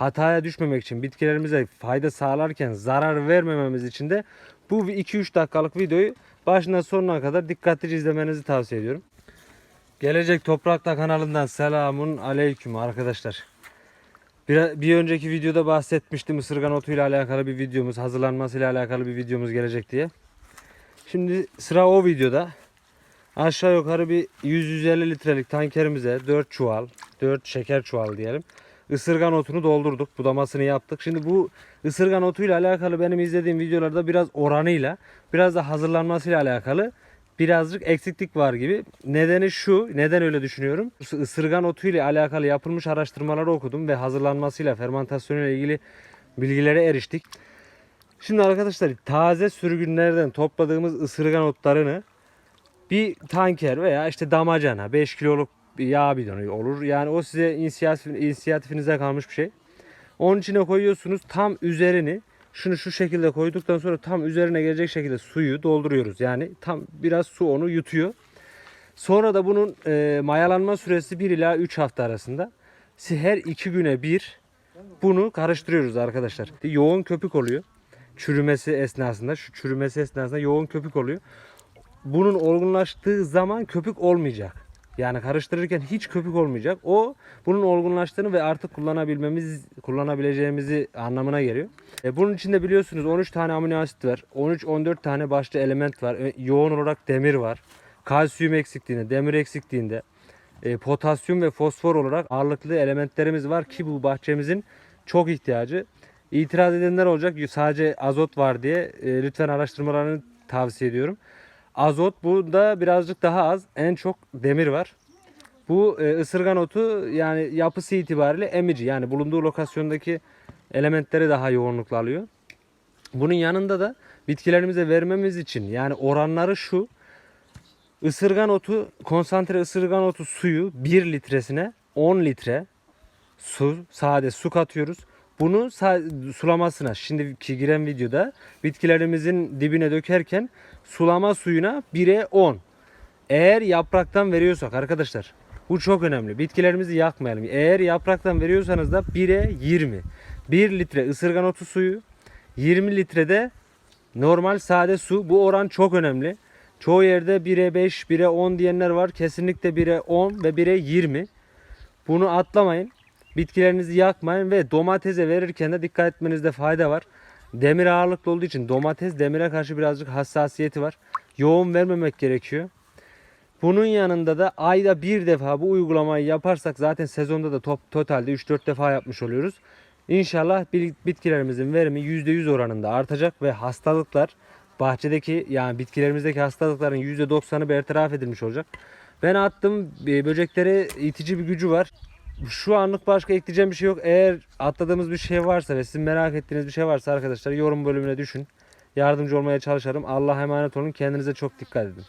hataya düşmemek için bitkilerimize fayda sağlarken zarar vermememiz için de bu 2-3 dakikalık videoyu başından sonuna kadar dikkatlice izlemenizi tavsiye ediyorum. Gelecek Toprakta kanalından selamun aleyküm arkadaşlar. Bir, bir önceki videoda bahsetmiştim ısırgan otuyla alakalı bir videomuz, hazırlanmasıyla alakalı bir videomuz gelecek diye. Şimdi sıra o videoda. Aşağı yukarı bir 100-150 litrelik tankerimize 4 çuval, 4 şeker çuval diyelim. Isırgan otunu doldurduk. Budamasını yaptık. Şimdi bu ısırgan otuyla alakalı benim izlediğim videolarda biraz oranıyla, biraz da hazırlanmasıyla alakalı birazcık eksiklik var gibi. Nedeni şu, neden öyle düşünüyorum? Isırgan otuyla alakalı yapılmış araştırmaları okudum ve hazırlanmasıyla, fermentasyonuyla ilgili bilgilere eriştik. Şimdi arkadaşlar taze sürgünlerden topladığımız ısırgan otlarını bir tanker veya işte damacana 5 kiloluk yağ bidonu olur. Yani o size inisiyatif, inisiyatifinize kalmış bir şey. Onun içine koyuyorsunuz tam üzerini şunu şu şekilde koyduktan sonra tam üzerine gelecek şekilde suyu dolduruyoruz. Yani tam biraz su onu yutuyor. Sonra da bunun e, mayalanma süresi 1 ila 3 hafta arasında. Her 2 güne bir bunu karıştırıyoruz arkadaşlar. Yoğun köpük oluyor. Çürümesi esnasında, şu çürümesi esnasında yoğun köpük oluyor. Bunun olgunlaştığı zaman köpük olmayacak. Yani karıştırırken hiç köpük olmayacak. O bunun olgunlaştığını ve artık kullanabilmemiz, kullanabileceğimizi anlamına geliyor. E, bunun içinde biliyorsunuz 13 tane amino asit var. 13-14 tane başlı element var. E, yoğun olarak demir var. Kalsiyum eksikliğinde, demir eksikliğinde, e, potasyum ve fosfor olarak ağırlıklı elementlerimiz var ki bu bahçemizin çok ihtiyacı. İtiraz edenler olacak sadece azot var diye e, lütfen araştırmalarını tavsiye ediyorum. Azot bunda birazcık daha az. En çok demir var. Bu e, ısırgan otu yani yapısı itibariyle emici yani bulunduğu lokasyondaki elementleri daha yoğunlukla alıyor. Bunun yanında da bitkilerimize vermemiz için yani oranları şu. Isırgan otu, konsantre ısırgan otu suyu 1 litresine 10 litre su, sade su katıyoruz. Bunu sulamasına şimdiki giren videoda bitkilerimizin dibine dökerken sulama suyuna 1'e 10. Eğer yapraktan veriyorsak arkadaşlar bu çok önemli. Bitkilerimizi yakmayalım. Eğer yapraktan veriyorsanız da 1'e 20. 1 litre ısırgan otu suyu 20 litrede normal sade su. Bu oran çok önemli. Çoğu yerde 1'e 5, 1'e 10 diyenler var. Kesinlikle 1'e 10 ve 1'e 20. Bunu atlamayın. Bitkilerinizi yakmayın ve domatese verirken de dikkat etmenizde fayda var. Demir ağırlıklı olduğu için domates demire karşı birazcık hassasiyeti var. Yoğun vermemek gerekiyor. Bunun yanında da ayda bir defa bu uygulamayı yaparsak zaten sezonda da top, totalde 3-4 defa yapmış oluyoruz. İnşallah bitkilerimizin verimi %100 oranında artacak ve hastalıklar bahçedeki yani bitkilerimizdeki hastalıkların %90'ı bertaraf edilmiş olacak. Ben attım e, böceklere itici bir gücü var. Şu anlık başka ekleyeceğim bir şey yok. Eğer atladığımız bir şey varsa ve sizin merak ettiğiniz bir şey varsa arkadaşlar yorum bölümüne düşün. Yardımcı olmaya çalışırım. Allah'a emanet olun. Kendinize çok dikkat edin.